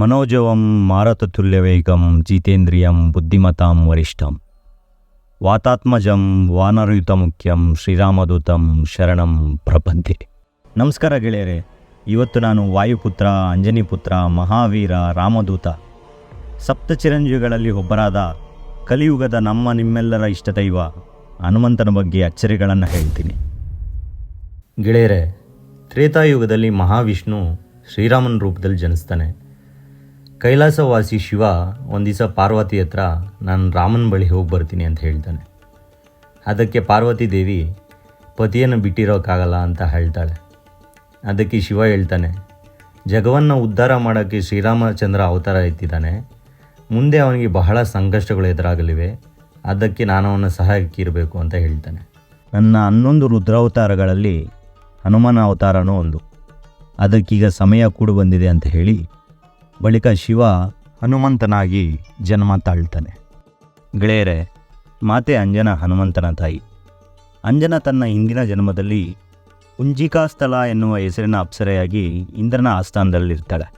ಮನೋಜವಂ ಮಾರತತುಲ್ಯವೇಗಂ ಜಿತೇಂದ್ರಿಯಂ ಬುದ್ಧಿಮತಾಂ ವರಿಷ್ಠಂ. ವಾತಾತ್ಮಜಂ ವಾನರಯುತ ಮುಖ್ಯಂ ಶ್ರೀರಾಮದೂತಂ ಶರಣಂ ಪ್ರಪಂಥೆ ನಮಸ್ಕಾರ ಗೆಳೆಯರೆ, ಇವತ್ತು ನಾನು ವಾಯುಪುತ್ರ, ಅಂಜನಿಪುತ್ರ, ಮಹಾವೀರ, ರಾಮದೂತ ಸಪ್ತ ಚಿರಂಜೀವಿಗಳಲ್ಲಿ ಒಬ್ಬರಾದ ಕಲಿಯುಗದ ನಮ್ಮ ನಿಮ್ಮೆಲ್ಲರ ಇಷ್ಟದೈವ ಹನುಮಂತನ ಬಗ್ಗೆ ಅಚ್ಚರಿಗಳನ್ನು ಹೇಳ್ತೀನಿ. ಗೆಳೆಯರೆ, ತ್ರೇತಾಯುಗದಲ್ಲಿ ಮಹಾವಿಷ್ಣು ಶ್ರೀರಾಮನ ರೂಪದಲ್ಲಿ ಜನಿಸ್ತಾನೆ. ಕೈಲಾಸವಾಸಿ ಶಿವ ಒಂದು ದಿವಸ ಪಾರ್ವತಿ ಹತ್ರ ನಾನು ರಾಮನ ಬಳಿ ಹೋಗಿ ಬರ್ತೀನಿ ಅಂತ ಹೇಳ್ತಾನೆ. ಅದಕ್ಕೆ ಪಾರ್ವತಿ ದೇವಿ, ಪತಿಯನ್ನು ಬಿಟ್ಟಿರೋಕ್ಕಾಗಲ್ಲ ಅಂತ ಹೇಳ್ತಾಳೆ. ಅದಕ್ಕೆ ಶಿವ ಹೇಳ್ತಾನೆ, ಜಗವನ್ನು ಉದ್ಧಾರ ಮಾಡೋಕ್ಕೆ ಶ್ರೀರಾಮಚಂದ್ರ ಅವತಾರ ಎತ್ತಿದ್ದಾನೆ. ಮುಂದೆ ಅವನಿಗೆ ಬಹಳ ಸಂಕಷ್ಟಗಳು ಎದುರಾಗಲಿವೆ. ಅದಕ್ಕೆ ನಾನು ಅವನ ಸಹಾಯಕ್ಕಿರಬೇಕು ಅಂತ ಹೇಳ್ತಾನೆ. ನನ್ನ ಹನ್ನೊಂದು ರುದ್ರಾವತಾರಗಳಲ್ಲಿ ಹನುಮಾನ ಅವತಾರನೂ ಒಂದು. ಅದಕ್ಕೀಗ ಸಮಯ ಕೂಡ ಬಂದಿದೆ ಅಂತ ಹೇಳಿ ಬಳಿಕ ಶಿವ ಹನುಮಂತನಾಗಿ ಜನ್ಮ ತಾಳ್ತಾನೆ. ಗೆಳೆಯರೆ, ಮಾತೆ ಅಂಜನ ಹನುಮಂತನ ತಾಯಿ. ಅಂಜನ ತನ್ನ ಹಿಂದಿನ ಜನ್ಮದಲ್ಲಿ ಕುಂಜಿಕಾಸ್ಥಳ ಎನ್ನುವ ಹೆಸರಿನ ಅಪ್ಸರೆಯಾಗಿ ಇಂದ್ರನ ಆಸ್ಥಾನದಲ್ಲಿರ್ತಾಳೆ.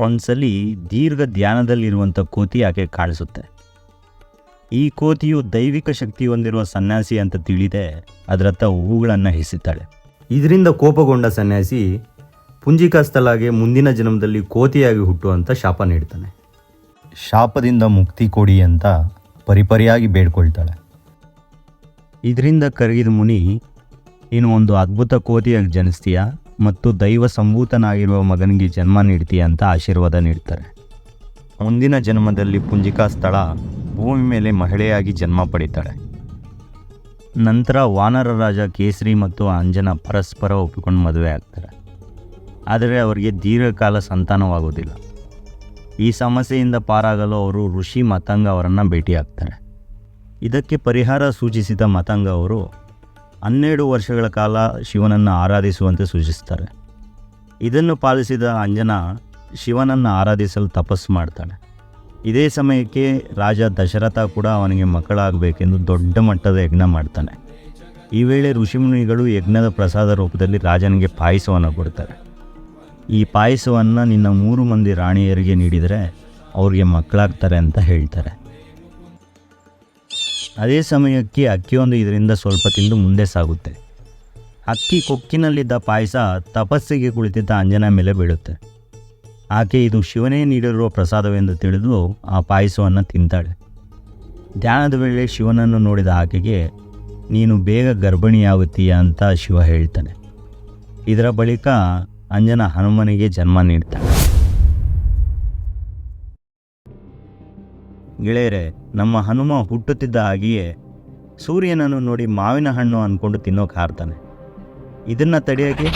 ಒಂದ್ಸಲಿ ದೀರ್ಘ ಧ್ಯಾನದಲ್ಲಿರುವಂಥ ಕೋತಿ ಆಕೆ ಕಾಣಿಸುತ್ತೆ. ಈ ಕೋತಿಯು ದೈವಿಕ ಶಕ್ತಿ ಹೊಂದಿರುವ ಸನ್ಯಾಸಿ ಅಂತ ತಿಳಿದೆ ಅದರತ್ತ ಹೂಗಳನ್ನು ಹೆಸುತ್ತಾಳೆ ಇದರಿಂದ ಕೋಪಗೊಂಡ ಸನ್ಯಾಸಿ ಪುಂಜಿಕಾಸ್ಥಲಾಗೆ ಮುಂದಿನ ಜನ್ಮದಲ್ಲಿ ಕೋತಿಯಾಗಿ ಹುಟ್ಟುವಂಥ ಶಾಪ ನೀಡ್ತಾನೆ. ಶಾಪದಿಂದ ಮುಕ್ತಿ ಕೊಡಿ ಅಂತ ಪರಿಪರಿಯಾಗಿ ಬೇಡ್ಕೊಳ್ತಾಳೆ. ಇದರಿಂದ ಕರಗಿದ ಮುನಿ ನೀನು ಒಂದು ಅದ್ಭುತ ಕೋತಿಯಾಗಿ ಜನಿಸ್ತೀಯ ಮತ್ತು ದೈವ ಸಂಭೂತನಾಗಿರುವ ಮಗನಿಗೆ ಜನ್ಮ ನೀಡ್ತೀಯ ಅಂತ ಆಶೀರ್ವಾದ ನೀಡ್ತಾರೆ. ಮುಂದಿನ ಜನ್ಮದಲ್ಲಿ ಪುಂಜಿಕಾ ಸ್ಥಳ ಭೂಮಿ ಮೇಲೆ ಮಹಿಳೆಯಾಗಿ ಜನ್ಮ ಪಡಿತಾಳೆ. ನಂತರ ವಾನರ ರಾಜ ಕೇಸರಿ ಮತ್ತು ಅಂಜನ ಪರಸ್ಪರ ಒಪ್ಪಿಕೊಂಡು ಮದುವೆ ಆಗ್ತಾರೆ. ಆದರೆ ಅವರಿಗೆ ದೀರ್ಘಕಾಲ ಸಂತಾನವಾಗುವುದಿಲ್ಲ. ಈ ಸಮಸ್ಯೆಯಿಂದ ಪಾರಾಗಲು ಅವರು ಋಷಿ ಮತಂಗ ಅವರನ್ನು ಭೇಟಿಯಾಗ್ತಾರೆ. ಇದಕ್ಕೆ ಪರಿಹಾರ ಸೂಚಿಸಿದ ಮತಂಗ ಅವರು ಹನ್ನೆರಡು ವರ್ಷಗಳ ಕಾಲ ಶಿವನನ್ನು ಆರಾಧಿಸುವಂತೆ ಸೂಚಿಸ್ತಾರೆ. ಇದನ್ನು ಪಾಲಿಸಿದ ಅಂಜನ ಶಿವನನ್ನು ಆರಾಧಿಸಲು ತಪಸ್ಸು ಮಾಡ್ತಾಳೆ. ಇದೇ ಸಮಯಕ್ಕೆ ರಾಜ ದಶರಥ ಕೂಡ ಅವನಿಗೆ ಮಕ್ಕಳಾಗಬೇಕೆಂದು ದೊಡ್ಡ ಮಟ್ಟದ ಯಜ್ಞ ಮಾಡ್ತಾನೆ. ಈ ವೇಳೆ ಋಷಿಮುನಿಗಳು ಯಜ್ಞದ ಪ್ರಸಾದ ರೂಪದಲ್ಲಿ ರಾಜನಿಗೆ ಪಾಯಸವನ್ನು ಕೊಡ್ತಾರೆ. ಈ ಪಾಯಸವನ್ನು ನಿನ್ನ ಮೂರು ಮಂದಿ ರಾಣಿಯರಿಗೆ ನೀಡಿದರೆ ಅವ್ರಿಗೆ ಮಕ್ಕಳಾಗ್ತಾರೆ ಅಂತ ಹೇಳ್ತಾರೆ. ಅದೇ ಸಮಯಕ್ಕೆ ಅಕ್ಕಿಯೊಂದು ಇದರಿಂದ ಸ್ವಲ್ಪ ತಿಂದು ಮುಂದೆ ಸಾಗುತ್ತೆ. ಅಕ್ಕಿ ಕೊಕ್ಕಿನಲ್ಲಿದ್ದ ಪಾಯಸ ತಪಸ್ಸಿಗೆ ಕುಳಿತಿದ್ದ ಅಂಜನ ಮೇಲೆ ಬೀಳುತ್ತೆ. ಆಕೆ ಇದು ಶಿವನೇ ನೀಡಿರುವ ಪ್ರಸಾದವೆಂದು ತಿಳಿದು ಆ ಪಾಯಸವನ್ನು ತಿಂತಾಳೆ. ಧ್ಯಾನದ ವೇಳೆ ಶಿವನನ್ನು ನೋಡಿದ ಆಕೆಗೆ, ನೀನು ಬೇಗ ಗರ್ಭಿಣಿಯಾಗುತ್ತೀಯ? ಅಂತ ಶಿವ ಹೇಳ್ತಾನೆ. ಇದರ ಬಳಿಕ ಅಂಜನ ಹನುಮನಿಗೆ ಜನ್ಮ ನೀಡ್ತಾಳೆ. ಗೆಳೆಯರೆ, ನಮ್ಮ ಹನುಮ ಹುಟ್ಟುತ್ತಿದ್ದ ಹಾಗೆಯೇ ಸೂರ್ಯನನ್ನು ನೋಡಿ ಮಾವಿನ ಹಣ್ಣು ಅಂದ್ಕೊಂಡು ತಿನ್ನೋಕೆ ಹಾರ್ತಾನೆ. ಇದನ್ನು ತಡೆಯೋಕೆ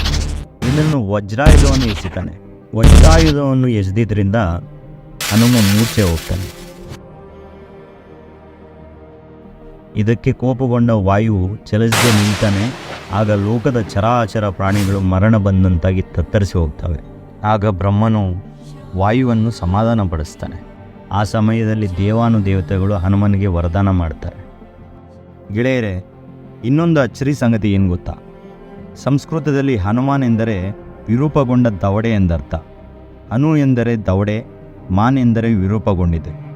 ಇದನ್ನು ವಜ್ರಾಯುಧವನ್ನು ಎಸಿತಾನೆ. ವಜ್ರಾಯುಧವನ್ನು ಎಸೆದಿದ್ದರಿಂದ ಹನುಮ ಮೂರ್ಛೆ ಹೋಗ್ತಾನೆ. ಇದಕ್ಕೆ ಕೋಪಗೊಂಡ ವಾಯು ಚಲಿಸದೆ ನಿಲ್ತಾನೆ. ಆಗ ಲೋಕದ ಚರಾಚರ ಪ್ರಾಣಿಗಳು ಮರಣ ಬಂದಂತಾಗಿ ತತ್ತರಿಸಿ ಹೋಗ್ತವೆ. ಆಗ ಬ್ರಹ್ಮನು ವಾಯುವನ್ನು ಸಮಾಧಾನಪಡಿಸ್ತಾನೆ. ಆ ಸಮಯದಲ್ಲಿ ದೇವಾನುದೇವತೆಗಳು ಹನುಮನಿಗೆ ವರದಾನ ಮಾಡ್ತಾರೆ. ಗೆಳೆಯರೆ, ಇನ್ನೊಂದು ಅಚ್ಚರಿ ಸಂಗತಿ ಏನು ಗೊತ್ತಾ? ಸಂಸ್ಕೃತದಲ್ಲಿ ಹನುಮಾನ್ ಎಂದರೆ ವಿರೂಪಗೊಂಡ ದವಡೆ ಎಂದರ್ಥ. ಅನು ಎಂದರೆ ದವಡೆ, ಮಾನ್ ಎಂದರೆ ವಿರೂಪಗೊಂಡಿದೆ.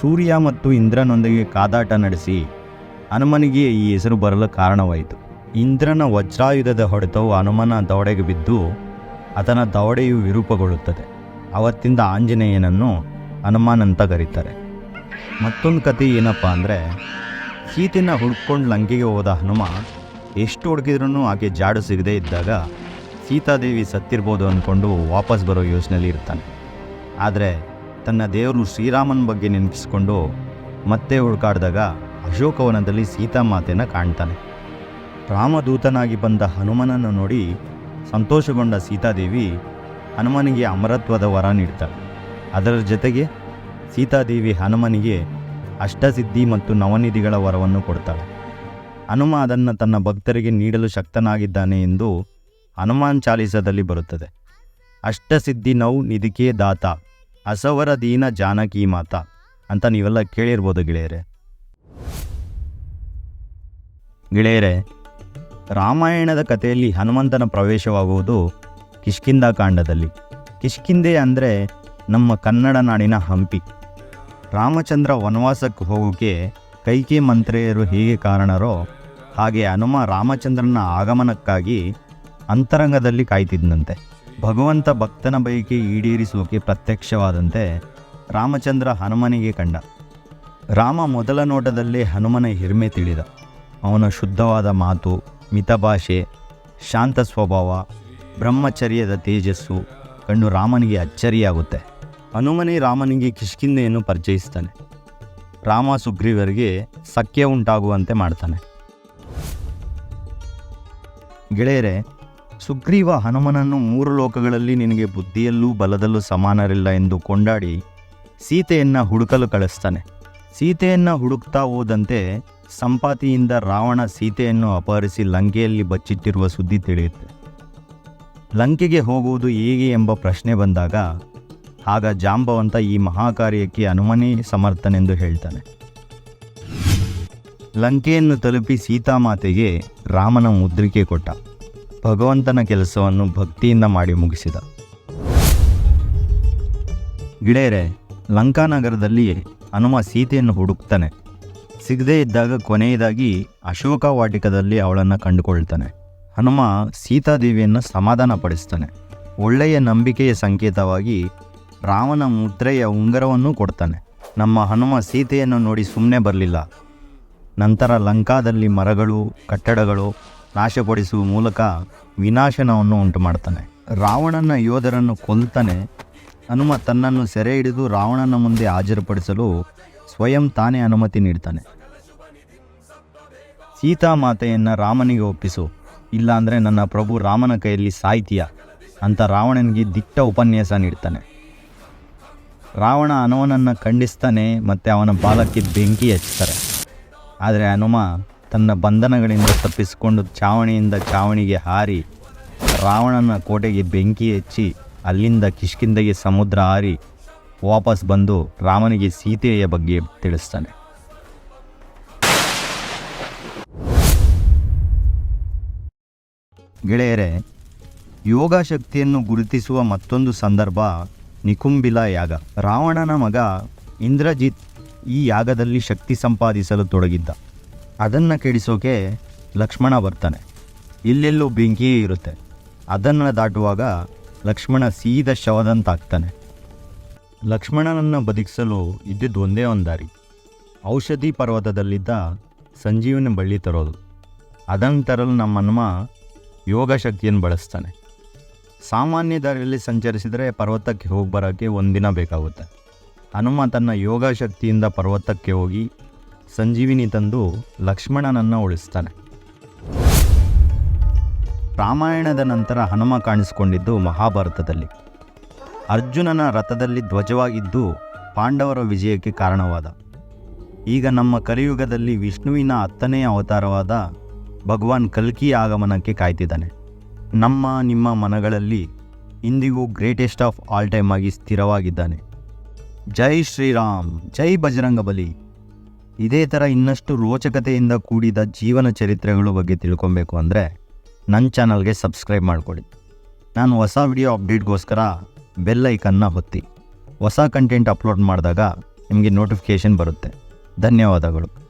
ಸೂರ್ಯ ಮತ್ತು ಇಂದ್ರನೊಂದಿಗೆ ಕಾದಾಟ ನಡೆಸಿ ಹನುಮನಿಗೆ ಈ ಹೆಸರು ಬರಲು ಕಾರಣವಾಯಿತು. ಇಂದ್ರನ ವಜ್ರಾಯುಧದ ಹೊಡೆತವು ಹನುಮನ ದವಡೆಗೆ ಬಿದ್ದು ಅದನ ದವಡೆಯು ವಿರೂಪಗೊಳ್ಳುತ್ತದೆ. ಅವತ್ತಿಂದ ಆಂಜನೇಯನನ್ನು ಹನುಮಾನ್ ಅಂತ ಕರೀತಾರೆ. ಮತ್ತೊಂದು ಕತೆ ಏನಪ್ಪ ಅಂದರೆ ಸೀತೆನ ಹುಡ್ಕೊಂಡು ಲಂಕೆಗೆ ಹೋದ ಹನುಮ ಎಷ್ಟು ಹುಡುಕಿದ್ರೂ ಆಕೆ ಜಾಡು ಸಿಗದೇ ಇದ್ದಾಗ ಸೀತಾದೇವಿ ಸತ್ತಿರ್ಬೋದು ಅಂದ್ಕೊಂಡು ವಾಪಸ್ ಬರೋ ಯೋಚನೆಯಲ್ಲಿ ಇರ್ತಾನೆ. ಆದರೆ ತನ್ನ ದೇವರು ಶ್ರೀರಾಮನ ಬಗ್ಗೆ ನೆನಪಿಸ್ಕೊಂಡು ಮತ್ತೆ ಹುಡುಕಾಡಿದಾಗ ಅಶೋಕವನದಲ್ಲಿ ಸೀತಾ ಮಾತೆಯನ್ನು ಕಾಣ್ತಾನೆ. ರಾಮದೂತನಾಗಿ ಬಂದ ಹನುಮನನ್ನು ನೋಡಿ ಸಂತೋಷಗೊಂಡ ಸೀತಾದೇವಿ ಹನುಮನಿಗೆ ಅಮರತ್ವದ ವರ ನೀಡ್ತಾಳೆ ಅದರ ಜೊತೆಗೆ ಸೀತಾದೇವಿ ಹನುಮನಿಗೆ ಅಷ್ಟಸಿದ್ಧಿ ಮತ್ತು ನವನಿಧಿಗಳ ವರವನ್ನು ಕೊಡ್ತಾಳೆ. ಹನುಮ ಅದನ್ನು ತನ್ನ ಭಕ್ತರಿಗೆ ನೀಡಲು ಶಕ್ತನಾಗಿದ್ದಾನೆ ಎಂದು ಹನುಮಾನ್ ಚಾಲಿಸದಲ್ಲಿ ಬರುತ್ತದೆ. ಅಷ್ಟಸಿದ್ಧಿ ನೌ ನಿಧಿಕೆ ದಾತ, ಅಸವರ ದೀನ ಜಾನಕಿ ಮಾತ ಅಂತ ನೀವೆಲ್ಲ ಕೇಳಿರ್ಬೋದು ಗೆಳೆಯರೆ. ಗೆಳೆಯರೆ ರಾಮಾಯಣದ ಕಥೆಯಲ್ಲಿ ಹನುಮಂತನ ಪ್ರವೇಶವಾಗುವುದು ಕಿಷ್ಕಿಂದ ಕಾಂಡದಲ್ಲಿ. ಕಿಷ್ಕಿಂದೆ ಅಂದರೆ ನಮ್ಮ ಕನ್ನಡ ನಾಡಿನ ಹಂಪಿ. ರಾಮಚಂದ್ರ ವನವಾಸಕ್ಕೆ ಹೋಗೋಕೆ ಕೈಕೆ ಮಂತ್ರೆಯರು ಹೇಗೆ ಕಾರಣರೋ ಹಾಗೆ ಹನುಮ ರಾಮಚಂದ್ರನ ಆಗಮನಕ್ಕಾಗಿ ಅಂತರಂಗದಲ್ಲಿ ಕಾಯ್ತಿದ್ದಂತೆ ಭಗವಂತ ಭಕ್ತನ ಬಯಕೆ ಈಡೇರಿಸೋಕೆ ಪ್ರತ್ಯಕ್ಷವಾದಂತೆ ರಾಮಚಂದ್ರ ಹನುಮನಿಗೆ ಕಂಡ. ರಾಮ ಮೊದಲ ನೋಟದಲ್ಲಿ ಹನುಮನ ಹಿರಿಮೆ ತಿಳಿದ. ಅವನ ಶುದ್ಧವಾದ ಮಾತು ಮಿತಭಾಷೆ ಶಾಂತ ಸ್ವಭಾವ, ಬ್ರಹ್ಮಚರ್ಯದ ತೇಜಸ್ಸು ಕಂಡು ರಾಮನಿಗೆ ಅಚ್ಚರಿಯಾಗುತ್ತೆ. ಹನುಮನೇ ರಾಮನಿಗೆ ಕಿಷ್ಕಿಂದೆಯನ್ನು ಪರಿಚಯಿಸ್ತಾನೆ. ರಾಮ ಸುಗ್ರೀವರಿಗೆ ಸಖ್ಯ ಉಂಟಾಗುವಂತೆ ಮಾಡ್ತಾನೆ. ಗೆಳೆಯರೆ, ಸುಗ್ರೀವ ಹನುಮನನ್ನು ಮೂರು ಲೋಕಗಳಲ್ಲಿ ನಿನಗೆ ಬುದ್ಧಿಯಲ್ಲೂ ಬಲದಲ್ಲೂ ಸಮಾನರಿಲ್ಲ ಎಂದು ಕೊಂಡಾಡಿ ಸೀತೆಯನ್ನು ಹುಡುಕಲು ಕಳಿಸ್ತಾನೆ. ಸೀತೆಯನ್ನು ಹುಡುಕ್ತಾ ಹೋದಂತೆ ಸಂಪಾತಿಯಿಂದ ರಾವಣ ಸೀತೆಯನ್ನು ಅಪಹರಿಸಿ ಲಂಕೆಯಲ್ಲಿ ಬಚ್ಚಿಟ್ಟಿರುವ ಸುದ್ದಿ ತಿಳಿಯುತ್ತೆ. ಲಂಕೆಗೆ ಹೋಗುವುದು ಹೇಗೆ ಎಂಬ ಪ್ರಶ್ನೆ ಬಂದಾಗ, ಆಗ ಜಾಂಬವಂತ ಈ ಮಹಾಕಾರ್ಯಕ್ಕೆ ಹನುಮನೇ ಸಮರ್ಥನೆಂದು ಹೇಳ್ತಾನೆ. ಲಂಕೆಯನ್ನು ತಲುಪಿ ಸೀತಾಮಾತೆಗೆ ರಾಮನ ಮುದ್ರಿಕೆ ಕೊಟ್ಟ. ಭಗವಂತನ ಕೆಲಸವನ್ನು ಭಕ್ತಿಯಿಂದ ಮಾಡಿ ಮುಗಿಸಿದ. ಗಿಡೇರೆ ಲಂಕಾನಗರದಲ್ಲಿ ಹನುಮ ಸೀತೆಯನ್ನು ಹುಡುಕ್ತಾನೆ. ಸಿಗದೇ ಇದ್ದಾಗ ಕೊನೆಯದಾಗಿ ಅಶೋಕ ವಾಟಿಕದಲ್ಲಿ ಅವಳನ್ನು ಕಂಡುಕೊಳ್ತಾನೆ. ಹನುಮ ಸೀತಾದೇವಿಯನ್ನು ಸಮಾಧಾನಪಡಿಸ್ತಾನೆ. ಒಳ್ಳೆಯ ನಂಬಿಕೆಯ ಸಂಕೇತವಾಗಿ ರಾವಣ ಮುದ್ರೆಯ ಉಂಗರವನ್ನು ಕೊಡ್ತಾನೆ. ನಮ್ಮ ಹನುಮ ಸೀತೆಯನ್ನು ನೋಡಿ ಸುಮ್ಮನೆ ಬರಲಿಲ್ಲ. ನಂತರ ಲಂಕಾದಲ್ಲಿ ಮರಗಳು, ಕಟ್ಟಡಗಳು ನಾಶಪಡಿಸುವ ಮೂಲಕ ವಿನಾಶನವನ್ನು ಉಂಟು ಮಾಡ್ತಾನೆ ರಾವಣನ ಯೋಧರನ್ನು ಕೊಲ್ತಾನೆ. ಹನುಮ ತನ್ನನ್ನು ಸೆರೆ ಹಿಡಿದು ರಾವಣನ ಮುಂದೆ ಹಾಜರುಪಡಿಸಲು ಸ್ವಯಂ ತಾನೇ ಅನುಮತಿ ನೀಡ್ತಾನೆ. ಸೀತಾಮಾತೆಯನ್ನು ರಾಮನಿಗೆ ಒಪ್ಪಿಸು. ಇಲ್ಲಾಂದರೆ ನನ್ನ ಪ್ರಭು ರಾಮನ ಕೈಯಲ್ಲಿ ಸಾಯ್ತೀಯ ಅಂತ ರಾವಣನಿಗೆ ದಿಟ್ಟ ಉಪನ್ಯಾಸ ನೀಡ್ತಾನೆ. ರಾವಣ ಹನುಮನನ್ನು ಖಂಡಿಸ್ತಾನೆ ಮತ್ತು ಅವನ ಬಾಲಕ್ಕೆ ಬೆಂಕಿ ಹಚ್ತಾರೆ. ಆದರೆ ಹನುಮ ತನ್ನ ಬಂಧನಗಳಿಂದ ತಪ್ಪಿಸಿಕೊಂಡು ಚಾವಣಿಯಿಂದ ಚಾವಣಿಗೆ ಹಾರಿ ರಾವಣನ ಕೋಟೆಗೆ ಬೆಂಕಿ ಹಚ್ಚಿ ಅಲ್ಲಿಂದ ಕಿಷ್ಕಿಂದಗೆ ಸಮುದ್ರ ಹಾರಿ ವಾಪಸ್ ಬಂದು ರಾಮನಿಗೆ ಸೀತೆಯ ಬಗ್ಗೆ ತಿಳಿಸ್ತಾನೆ. ಗೆಳೆಯರೆ ಯೋಗ ಶಕ್ತಿಯನ್ನು ಗುರುತಿಸುವ ಮತ್ತೊಂದು ಸಂದರ್ಭ ನಿಕುಂಬಿಲ ಯಾಗ. ರಾವಣನ ಮಗ ಇಂದ್ರಜಿತ್ ಈ ಯಾಗದಲ್ಲಿ ಶಕ್ತಿ ಸಂಪಾದಿಸಲು ತೊಡಗಿದ್ದ. ಅದನ್ನು ಕೆಡಿಸೋಕೆ ಲಕ್ಷ್ಮಣ ಬರ್ತಾನೆ. ಇಲ್ಲೆಲ್ಲೂ ಬೆಂಕಿಯೇ ಇರುತ್ತೆ. ಅದನ್ನು ದಾಟುವಾಗ ಲಕ್ಷ್ಮಣ ಸೀದ ಶವದಂತಾಗ್ತಾನೆ. ಲಕ್ಷ್ಮಣನನ್ನು ಬದುಕಿಸಲು ಇದ್ದಿದ್ದು ಒಂದೇ ಒಂದು ದಾರಿ ಔಷಧಿ ಪರ್ವತದಲ್ಲಿದ್ದ ಸಂಜೀವನ ಬಳ್ಳಿ ತರೋದು. ಅದನ್ನು ತರಲು ನಮ್ಮ ಹನುಮ ಯೋಗ ಶಕ್ತಿಯನ್ನು ಬಳಸ್ತಾನೆ. ಸಾಮಾನ್ಯ ದಾರಿಯಲ್ಲಿ ಸಂಚರಿಸಿದರೆ ಪರ್ವತಕ್ಕೆ ಹೋಗಿ ಬರೋಕ್ಕೆ ಒಂದಿನ ಬೇಕಾಗುತ್ತೆ. ಹನುಮ ತನ್ನ ಯೋಗ ಶಕ್ತಿಯಿಂದ ಪರ್ವತಕ್ಕೆ ಹೋಗಿ ಸಂಜೀವಿನಿ ತಂದು ಲಕ್ಷ್ಮಣನನ್ನು ಉಳಿಸ್ತಾನೆ. ರಾಮಾಯಣದ ನಂತರ ಹನುಮ ಕಾಣಿಸಿಕೊಂಡಿದ್ದು ಮಹಾಭಾರತದಲ್ಲಿ. ಅರ್ಜುನನ ರಥದಲ್ಲಿ ಧ್ವಜವಾಗಿದ್ದು ಪಾಂಡವರ ವಿಜಯಕ್ಕೆ ಕಾರಣವಾದ. ಈಗ ನಮ್ಮ ಕಲಿಯುಗದಲ್ಲಿ ವಿಷ್ಣುವಿನ ಹತ್ತನೆಯ ಅವತಾರವಾದ ಭಗವಾನ್ ಕಲ್ಕಿ ಆಗಮನಕ್ಕೆ ಕಾಯ್ತಿದ್ದಾನೆ. ನಮ್ಮ ನಿಮ್ಮ ಮನಗಳಲ್ಲಿ ಇಂದಿಗೂ ಗ್ರೇಟೆಸ್ಟ್ ಆಫ್ ಆಲ್ ಟೈಮ್ ಆಗಿ ಸ್ಥಿರವಾಗಿದ್ದಾನೆ. ಜೈ ಶ್ರೀರಾಮ್, ಜೈ ಬಜರಂಗ ಬಲಿ. ಇದೇ ಥರ ಇನ್ನಷ್ಟು ರೋಚಕತೆಯಿಂದ ಕೂಡಿದ ಜೀವನ ಚರಿತ್ರೆಗಳ ಬಗ್ಗೆ ತಿಳ್ಕೊಬೇಕು ಅಂದರೆ ನನ್ನ ಚಾನಲ್ಗೆ ಸಬ್ಸ್ಕ್ರೈಬ್ ಮಾಡಿಕೊಡಿ. ನಾನು ಹೊಸ ವಿಡಿಯೋ ಅಪ್ಡೇಟ್ಗೋಸ್ಕರ ಬೆಲ್ ಐಕನ್ನ ಒತ್ತಿ. ಹೊಸ ಕಂಟೆಂಟ್ ಅಪ್ಲೋಡ್ ಮಾಡಿದಾಗ ನಿಮಗೆ ನೋಟಿಫಿಕೇಷನ್ ಬರುತ್ತೆ. ಧನ್ಯವಾದಗಳು.